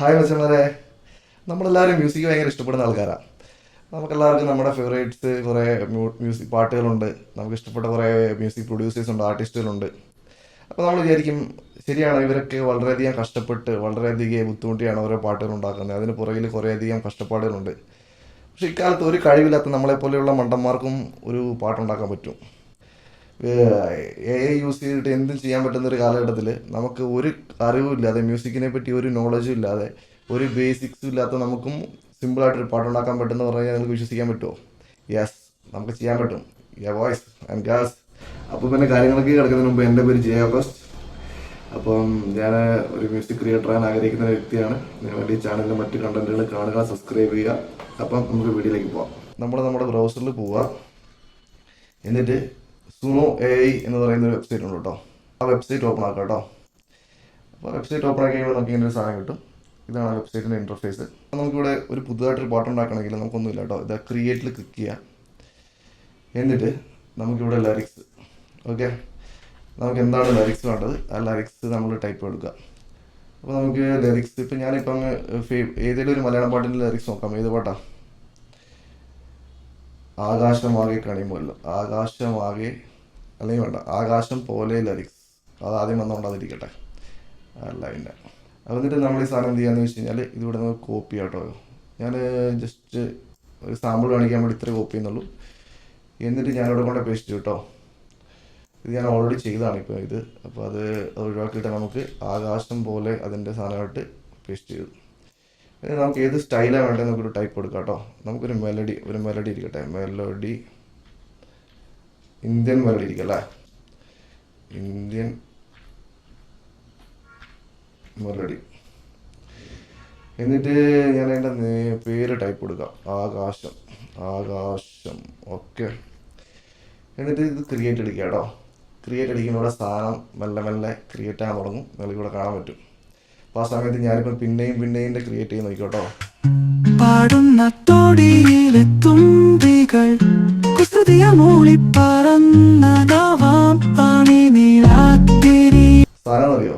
Hi മച്ചന്മാരെ നമ്മളെല്ലാവരും music ഭയങ്കര ഇഷ്ടപ്പെടുന്ന ആൾക്കാരാണ് നമുക്കെല്ലാവർക്കും നമ്മുടെ ഫേവറേറ്റ്സ് കുറേ മ്യൂസിക് പാട്ടുകളുണ്ട്. നമുക്ക് ഇഷ്ടപ്പെട്ട കുറേ മ്യൂസിക് പ്രൊഡ്യൂസേഴ്സ് ഉണ്ട് ആർട്ടിസ്റ്റുകളുണ്ട് അപ്പോൾ നമ്മൾ വിചാരിക്കും ശരിയാണ് ഇവരൊക്കെ വളരെയധികം കഷ്ടപ്പെട്ട് വളരെയധികം ബുദ്ധിമുട്ടിയാണ് ഓരോ പാട്ടുകൾ ഉണ്ടാക്കുന്നത്. അതിന് പുറകിൽ കുറേയധികം കഷ്ടപ്പാടുകളുണ്ട്. പക്ഷേ ഇക്കാലത്ത് ഒരു കഴിവില്ലാത്ത നമ്മളെപ്പോലെയുള്ള മണ്ടന്മാർക്കും ഒരു പാട്ടുണ്ടാക്കാൻ പറ്റും. എ യൂസ് ചെയ്തിട്ട് എന്തും ചെയ്യാൻ പറ്റുന്ന ഒരു കാലഘട്ടത്തിൽ നമുക്ക് ഒരു അറിവും ഇല്ലാതെ മ്യൂസിക്കിനെ പറ്റി ഒരു നോളജും ഇല്ലാതെ ഒരു ബേസിക്സും ഇല്ലാത്ത നമുക്കും സിമ്പിളായിട്ടൊരു പാട്ടുണ്ടാക്കാൻ പറ്റുമെന്ന് പറഞ്ഞാൽ നിങ്ങൾക്ക് വിശ്വസിക്കാൻ പറ്റുമോ യെസ് നമുക്ക് ചെയ്യാൻ പറ്റും. യ വോയിസ് ആൻഡ് ഗാസ് അപ്പോൾ പിന്നെ കാര്യങ്ങളൊക്കെ കിടക്കുന്നതിന് മുമ്പ് എന്റെ പേര് ജയ ഓഗസ്റ്റ് അപ്പം ഞാൻ ഒരു മ്യൂസിക് ക്രിയേറ്റർ ആകാൻ ആഗ്രഹിക്കുന്ന വ്യക്തിയാണ്. നിങ്ങൾ വേണ്ടി ഈ ചാനലിലെ മറ്റ് കണ്ടന്റുകൾ കാണുക സബ്സ്ക്രൈബ് ചെയ്യുക. അപ്പം നമുക്ക് വീഡിയോയിലേക്ക് പോവാം. നമ്മൾ നമ്മുടെ ബ്രൗസറിൽ പോവുക എന്നിട്ട് സുനോ എ ഐ എന്ന് പറയുന്ന ഒരു വെബ്സൈറ്റ് ഉണ്ട് കേട്ടോ ആ വെബ്സൈറ്റ് ഓപ്പൺ ആക്കാം കേട്ടോ. അപ്പോൾ വെബ്സൈറ്റ് ഓപ്പൺ ആക്കി കഴിയുമ്പോൾ നമുക്ക് ഇങ്ങനെ ഒരു സാധനം കിട്ടും. ഇതാണ് വെബ്സൈറ്റിന്റെ ഇന്റർഫേസ് നമുക്കിവിടെ ഒരു പുതുതായിട്ടൊരു പാട്ട് ഉണ്ടാക്കണമെങ്കിൽ നമുക്കൊന്നുമില്ല കേട്ടോ. ഇത് ക്രിയേറ്റിൽ ക്ലിക്ക് ചെയ്യാം. എന്നിട്ട് നമുക്കിവിടെ ലിറിക്സ് ഓക്കെ നമുക്ക് എന്താണ് ലിറിക്സ് വേണ്ടത്? ആ ലിറിക്സ് നമ്മൾ ടൈപ്പ് കൊടുക്കുക അപ്പോൾ നമുക്ക് ലിറിക്സ് ഇപ്പം ഞാനിപ്പം ഏതെങ്കിലും ഒരു മലയാളം പാട്ടിന്റെ ലിറിക്സ് നോക്കാം. ഏത് പാട്ടാ? ആകാശമാകെ കണിമല്ലോ ആകാശമാകെ അല്ലെങ്കിൽ വേണ്ട ആകാശം പോലെ ലിറിക്സ് അത് ആദ്യം വന്നുകൊണ്ടാതിരിക്കട്ടെ അപ്പോൾ എന്നിട്ട് നമ്മൾ ഈ സാധനം എന്ത് ചെയ്യാന്ന് വെച്ച് കഴിഞ്ഞാൽ ഇതിവിടെ നിന്ന് കോപ്പി ആട്ടോ. ഞാൻ ജസ്റ്റ് ഒരു സാമ്പിൾ കാണിക്കാൻ വേണ്ടി ഇത്ര കോപ്പി ചെയ്യുന്നുള്ളൂ. എന്നിട്ട് ഞാനിവിടെ കൊണ്ട് പേസ്റ്റ് കേട്ടോ ഇത് ഞാൻ ഓൾറെഡി ചെയ്തതാണ് ഇപ്പോൾ ഇത്. അപ്പോൾ അത് ഒഴിവാക്കിയിട്ട് നമുക്ക് ആകാശം പോലെ അതിന്റെ സാധനമായിട്ട് പേസ്റ്റ് ചെയ്തു ഇനി നമുക്ക് ഏത് സ്റ്റൈലാണ് വേണ്ടത് നമുക്കൊരു ടൈപ്പ് കൊടുക്കാം കേട്ടോ നമുക്കൊരു മെലഡി ഒരു മെലഡി ഇരിക്കട്ടെ. മെലഡി ഇന്ത്യൻ മെലഡി ഇരിക്കും അല്ലേ? ഇന്ത്യൻ മെലഡി എന്നിട്ട് ഞാൻ എന്റെ പേര് ടൈപ്പ് കൊടുക്കാം. ആകാശം ആകാശം. ഓക്കെ എന്നിട്ട് ഇത് ക്രിയേറ്റ് അടിക്കുക കേട്ടോ ക്രിയേറ്റ് അടിക്കുമ്പോൾ ഇവിടെ സാധനം മെല്ലെ മെല്ലെ ക്രിയേറ്റ് ആകാൻ തുടങ്ങും. നിങ്ങൾക്ക് ഇവിടെ കാണാൻ പറ്റും. അപ്പോൾ ആ സമയത്ത് ഞാനിപ്പോൾ പിന്നെയും പിന്നെയും ക്രിയേറ്റ് ചെയ്ത് നോക്കിക്കോട്ടോ പാടുന്ന തൊടിയിലെ തുമ്പികൾ കുസൃതിയ മൂളി പറന്നതാവാം പണി നീരാത്തിരി. സാധനം അറിയോ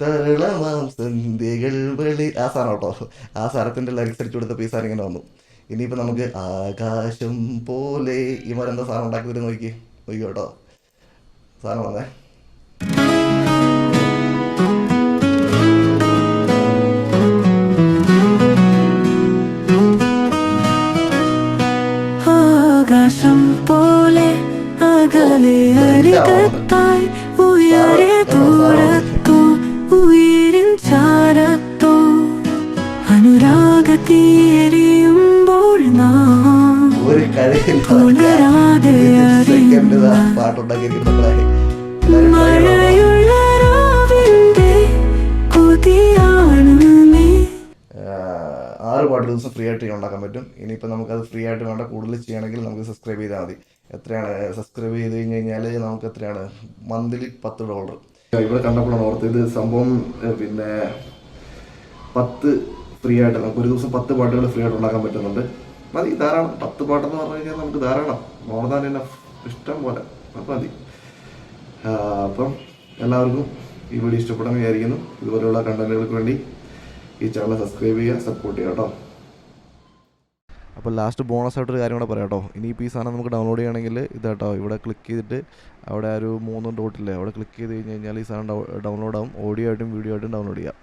തരളമാം സന്ധ്യകൾ വെളി. ആ സാധനം കേട്ടോ ആ സാധനത്തിന്റെ ലൈക്സ് അടിച്ചു കൊടുത്തപ്പോൾ ഈ സാധനം ഇങ്ങനെ വന്നു. ഇനിയിപ്പോൾ നമുക്ക് ആകാശം പോലെ ഇവരെന്താ സാധനം ഉണ്ടാക്കി തരും നോക്കി. നോക്കി കേട്ടോ സാധനം വന്നേ? അകലെ അരികത്തായി ഉയരെ ദൂരത്തോ ഉയരിൻ ചാരത്തോ. അനുരാഗത്തിയെരിയുമ്പോൾ നാം പുലരാതെ മഴയുള്ള രാവിന്റെ കൊതിയാണ് നീ. ആറ് പാട്ട് ദിവസം ഫ്രീ ആയിട്ട് ഉണ്ടാക്കാൻ പറ്റും. ഇനിയിപ്പോൾ നമുക്കത് ഫ്രീ ആയിട്ട് വേണ്ട കൂടുതൽ ചെയ്യണമെങ്കിൽ നമുക്ക് സബ്സ്ക്രൈബ് ചെയ്താൽ മതി. എത്രയാണ് സബ്സ്ക്രൈബ് ചെയ്ത് കഴിഞ്ഞ് കഴിഞ്ഞാൽ നമുക്ക് എത്രയാണ്? മന്ത്ലി പത്ത് ഡോളർ ഇവിടെ കണ്ടപ്പോഴാണ് ഓർത്ത് ഇത് സംഭവം പിന്നെ പത്ത് ഫ്രീ ആയിട്ട് നമുക്ക് ഒരു ദിവസം പത്ത് പാട്ടുകൾ ഫ്രീ ആയിട്ട് ഉണ്ടാക്കാൻ പറ്റുന്നുണ്ട്. മതി ധാരാളം. പത്ത് പാട്ടെന്ന് പറഞ്ഞു കഴിഞ്ഞാൽ നമുക്ക് ധാരാളം. മോർ ദാൻ ഇഷ്ടം പോലെ. അപ്പം മതി. അപ്പം എല്ലാവർക്കും ഈ വീഡിയോ ഇഷ്ടപ്പെടാൻ വിചാരിക്കുന്നു. ഇതുപോലെയുള്ള കണ്ടന്റുകൾക്ക് വേണ്ടി ഈ ചാനൽ സബ്സ്ക്രൈബ് ചെയ്യുക സപ്പോർട്ട് ചെയ്യുക കേട്ടോ. അപ്പോൾ ലാസ്റ്റ് ബോണസ് ആയിട്ടൊരു കാര്യം കൂടെ പറയാം കേട്ടോ. ഇനിയിപ്പോൾ ഈ സാധനം നമുക്ക് ഡൗൺലോഡ് ചെയ്യണമെങ്കിൽ ഇതാട്ടോ ഇവിടെ ക്ലിക്ക് ചെയ്തിട്ട് അവിടെ ഒരു മൂന്ന് ഡോട്ടില്ലേ അവിടെ ക്ലിക്ക് ചെയ്ത് കഴിഞ്ഞ് കഴിഞ്ഞാൽ ഈ സാധനം ഡൗൺലോഡ് ആവും. ഓഡിയോ ആയിട്ടും വീഡിയോ ആയിട്ടും ഡൗൺലോഡ് ചെയ്യാം.